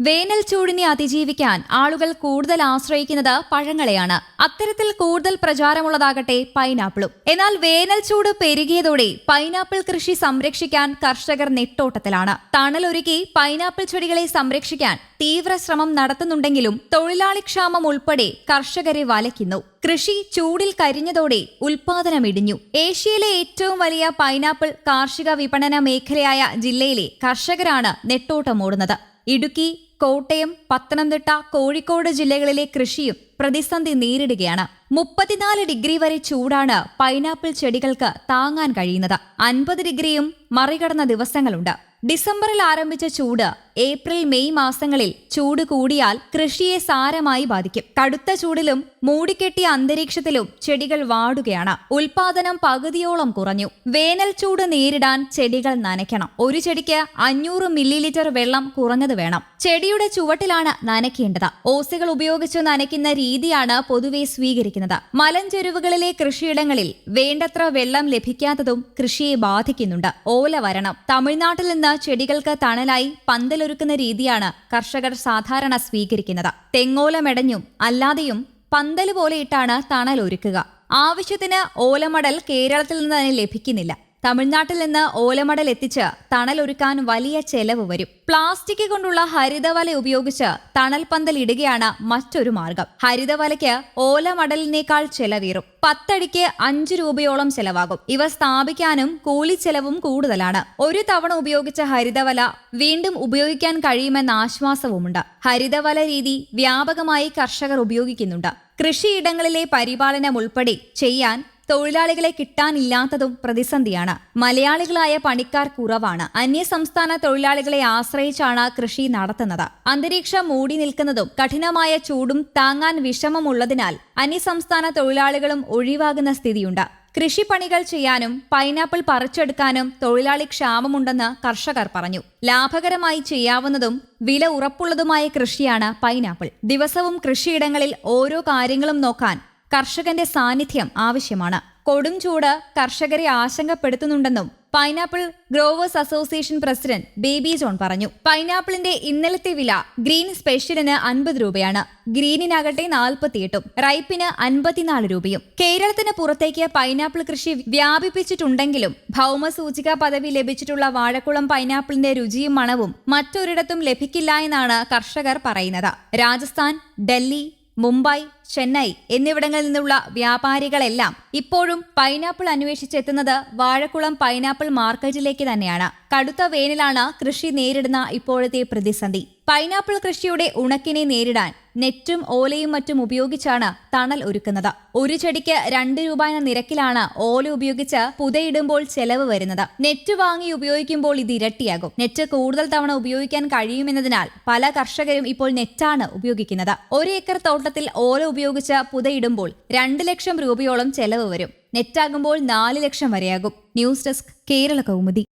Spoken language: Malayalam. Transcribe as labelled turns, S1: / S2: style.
S1: വേനൽ ചൂടിനെ അതിജീവിക്കാൻ ആളുകൾ കൂടുതൽ ആശ്രയിക്കുന്നത് പഴങ്ങളെയാണ്. അത്തരത്തിൽ കൂടുതൽ പ്രചാരമുള്ളതാകട്ടെ പൈനാപ്പിളും. എന്നാൽ വേനൽ ചൂട് പെരുകിയതോടെ പൈനാപ്പിൾ കൃഷി സംരക്ഷിക്കാൻ കർഷകർ നെട്ടോട്ടത്തിലാണ്. തണലൊരുക്കി പൈനാപ്പിൾ ചെടികളെ സംരക്ഷിക്കാൻ തീവ്ര ശ്രമം നടത്തുന്നുണ്ടെങ്കിലും തൊഴിലാളി ക്ഷാമം ഉൾപ്പെടെ കർഷകരെ വലയ്ക്കുന്നു. കൃഷി ചൂടിൽ കരിഞ്ഞതോടെ ഉൽപാദനം ഇടിഞ്ഞു. ഏഷ്യയിലെ ഏറ്റവും വലിയ പൈനാപ്പിൾ കാർഷിക വിപണന മേഖലയായ ജില്ലയിലെ കർഷകരാണ് നെട്ടോട്ടമോടുന്നത്. ഇടുക്കി കോട്ടയം പത്തനംതിട്ട കോഴിക്കോട് ജില്ലകളിലെ കൃഷിയും പ്രതിസന്ധി നേരിടുകയാണ്. മുപ്പത്തിനാല് ഡിഗ്രി വരെ ചൂടാണ് പൈനാപ്പിൾ ചെടികൾക്ക് താങ്ങാൻ കഴിയുന്നത്. അൻപത് ഡിഗ്രിയും മറികടന്ന ദിവസങ്ങളുണ്ട്. ഡിസംബറിൽ ആരംഭിച്ച ചൂട് ഏപ്രിൽ മെയ് മാസങ്ങളിൽ ചൂട് കൂടിയാൽ കൃഷിയെ സാരമായി ബാധിക്കും. കടുത്ത ചൂടിലും മൂടിക്കെട്ടിയ അന്തരീക്ഷത്തിലും ചെടികൾ വാടുകയാണ്. ഉൽപാദനം പകുതിയോളം കുറഞ്ഞു. വേനൽ ചൂട് നേരിടാൻ ചെടികൾ നനയ്ക്കണം. ഒരു ചെടിക്ക് അഞ്ഞൂറ് മില്ലി ലിറ്റർ വെള്ളം കുറഞ്ഞത് വേണം. ചെടിയുടെ ചുവട്ടിലാണ് നനയ്ക്കേണ്ടത്. ഓസുകൾ ഉപയോഗിച്ച് നനയ്ക്കുന്ന രീതിയാണ് പൊതുവെ സ്വീകരിക്കുന്നത്. മലഞ്ചെരുവുകളിലെ കൃഷിയിടങ്ങളിൽ വേണ്ടത്ര വെള്ളം ലഭിക്കാത്തതും കൃഷിയെ ബാധിക്കുന്നുണ്ട്. ഓല വരണം തമിഴ്നാട്ടിൽ നിന്ന് ചെടികൾക്ക് തണലായി പന്തലൊരുക്കുന്ന രീതിയാണ് കർഷകർ സാധാരണ സ്വീകരിക്കുന്നത്. തെങ്ങോലമെടഞ്ഞും അല്ലാതെയും പന്തൽ പോലെയിട്ടാണ് തണൽ ഒരുക്കുക. ആവശ്യത്തിന് ഓലമടൽ കേരളത്തിൽ നിന്ന് തന്നെ ലഭിക്കുന്നില്ല. തമിഴ്നാട്ടിൽ നിന്ന് ഓലമടൽ എത്തിച്ച് തണലൊരുക്കാൻ വലിയ ചെലവ് വരും. പ്ലാസ്റ്റിക് കൊണ്ടുള്ള ഹരിതവല ഉപയോഗിച്ച് തണൽ പന്തൽ ഇടുകയാണ് മറ്റൊരു മാർഗം. ഹരിതവലയ്ക്ക് ഓലമടലിനേക്കാൾ ചെലവേറും. പത്തടിക്ക് അഞ്ചു രൂപയോളം ചെലവാകും. ഇവ സ്ഥാപിക്കാനും കൂലി ചെലവും കൂടുതലാണ്. ഒരു തവണ ഉപയോഗിച്ച ഹരിതവല വീണ്ടും ഉപയോഗിക്കാൻ കഴിയുമെന്ന ആശ്വാസവുമുണ്ട്. ഹരിതവല രീതി വ്യാപകമായി കർഷകർ ഉപയോഗിക്കുന്നുണ്ട്. കൃഷിയിടങ്ങളിലെ പരിപാലനം ഉൾപ്പെടെ ചെയ്യാൻ തൊഴിലാളികളെ കിട്ടാനില്ലാത്തതും പ്രതിസന്ധിയാണ്. മലയാളികളായ പണിക്കാർ കുറവാണ്. അന്യസംസ്ഥാന തൊഴിലാളികളെ ആശ്രയിച്ചാണ് കൃഷി നടത്തുന്നത്. അന്തരീക്ഷം മൂടി നിൽക്കുന്നതും കഠിനമായ ചൂടും താങ്ങാൻ വിഷമമുള്ളതിനാൽ അന്യസംസ്ഥാന തൊഴിലാളികളും ഒഴിവാകുന്ന സ്ഥിതിയുണ്ട്. കൃഷിപ്പണികൾ ചെയ്യാനും പൈനാപ്പിൾ പറിച്ചെടുക്കാനും തൊഴിലാളി ക്ഷാമമുണ്ടെന്ന് കർഷകർ പറഞ്ഞു. ലാഭകരമായി ചെയ്യാവുന്നതും വില ഉറപ്പുള്ളതുമായ കൃഷിയാണ് പൈനാപ്പിൾ. ദിവസവും കൃഷിയിടങ്ങളിൽ ഓരോ കാര്യങ്ങളും നോക്കാൻ കർഷകന്റെ സാന്നിധ്യം ആവശ്യമാണ്. കൊടും ചൂട് കർഷകരെ ആശങ്കപ്പെടുത്തുന്നുണ്ടെന്നും pineapple growers association president Baby John പറഞ്ഞു. പൈനാപ്പിളിന്റെ ഇന്നലത്തെ വില ഗ്രീൻ സ്പെഷ്യലിന് അൻപത് രൂപയാണ്. ഗ്രീനിനാകട്ടെ നാൽപ്പത്തിയെട്ടും റൈപ്പിന് അൻപത്തിനാല് രൂപയും. കേരളത്തിന് പുറത്തേക്ക് പൈനാപ്പിൾ കൃഷി വ്യാപിപ്പിച്ചിട്ടുണ്ടെങ്കിലും ഭൗമസൂചിക പദവി ലഭിച്ചിട്ടുള്ള വാഴക്കുളം പൈനാപ്പിളിന്റെ രുചിയും മണവും മറ്റൊരിടത്തും ലഭിക്കില്ല എന്നാണ് കർഷകർ പറയുന്നത്. രാജസ്ഥാൻ ഡൽഹി മുംബൈ ചെന്നൈ എന്നിവിടങ്ങളിൽ നിന്നുള്ള വ്യാപാരികളെല്ലാം ഇപ്പോഴും പൈനാപ്പിൾ അന്വേഷിച്ചെത്തുന്നത് വാഴക്കുളം പൈനാപ്പിൾ മാർക്കറ്റിലേക്ക് തന്നെയാണ്. കടുത്ത വേനലാണ് കൃഷി നേരിടുന്ന ഇപ്പോഴത്തെ പ്രതിസന്ധി. പൈനാപ്പിൾ കൃഷിയുടെ ഉണക്കിനെ നേരിടാൻ നെറ്റും ഓലയും മറ്റും ഉപയോഗിച്ചാണ് തണൽ ഒരുക്കുന്നത്. ഒരു ചെടിക്ക് രണ്ട് രൂപ എന്ന നിരക്കിലാണ് ഓല ഉപയോഗിച്ച് പുതയിടുമ്പോൾ ചെലവ് വരുന്നത്. നെറ്റ് വാങ്ങി ഉപയോഗിക്കുമ്പോൾ ഇത് ഇരട്ടിയാകും. നെറ്റ് കൂടുതൽ തവണ ഉപയോഗിക്കാൻ കഴിയുമെന്നതിനാൽ പല കർഷകരും ഇപ്പോൾ നെറ്റാണ് ഉപയോഗിക്കുന്നത്. ഒരു ഏക്കർ തോട്ടത്തിൽ ഓല ഉപയോഗിച്ച് പുതയിടുമ്പോൾ രണ്ട് ലക്ഷം രൂപയോളം ചെലവ് വരും. നെറ്റാകുമ്പോൾ നാല് ലക്ഷം വരെയാകും. News desk Kerala Kaumudi.